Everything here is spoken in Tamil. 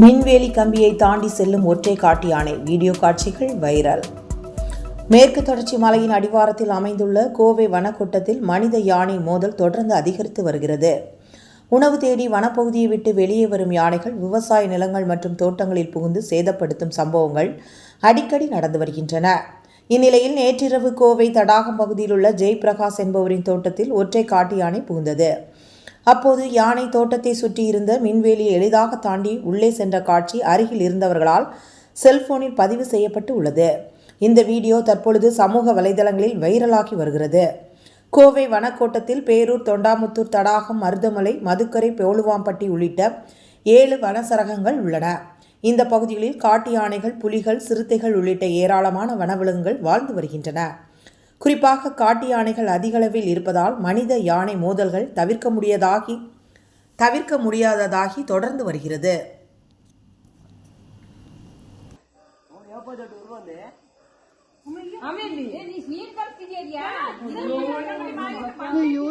மின்வேலி கம்பியை தாண்டி செல்லும் ஒற்றை காட்டு யானை வீடியோ காட்சிகள் வைரல். மேற்கு தொடர்ச்சி மலையின் அடிவாரத்தில் அமைந்துள்ள கோவை வனக்கூட்டத்தில் மனித யானை மோதல் தொடர்ந்து அதிகரித்து வருகிறது. உணவு தேடி வனப்பகுதியை விட்டு வெளியே வரும் யானைகள் விவசாய நிலங்கள் மற்றும் தோட்டங்களில் புகுந்து சேதப்படுத்தும் சம்பவங்கள் அடிக்கடி நடந்து வருகின்றன. இந்நிலையில் நேற்றிரவு கோவை தடாகம் பகுதியில் உள்ள ஜெய்பிரகாஷ் என்பவரின் தோட்டத்தில் ஒற்றை காட்டு யானை புகுந்தது. அப்போது யானை தோட்டத்தை சுற்றி இருந்த மின்வேலியை எளிதாக தாண்டி உள்ளே சென்ற காட்சி அருகில் இருந்தவர்களால் செல்போனில் பதிவு செய்யப்பட்டு உள்ளது. இந்த வீடியோ தற்பொழுது சமூக வலைதளங்களில் வைரலாகி வருகிறது. கோவை வனக்கோட்டத்தில் பேரூர் தொண்டாமுத்தூர் தடாகம் மருதமலை மதுக்கரை பேளுவாம்பட்டி உள்ளிட்ட ஏழு வனசரகங்கள் உள்ளன. இந்த பகுதிகளில் காட்டு யானைகள் புலிகள் சிறுத்தைகள் உள்ளிட்ட ஏராளமான வனவிலங்குகள் வாழ்ந்து வருகின்றன. குறிப்பாக காட்டு யானைகள் அதிகளவில் இருப்பதால் மனித யானை மோதல்கள் தவிர்க்க முடியாதாகி தவிர்க்க முடியாததாகி தொடர்ந்து வருகிறது ಆಮೇಲೆ ನೀ ನೀನ್ ಕಲ್ತಿದ್ಯಾ ಅಯ್ಯೋ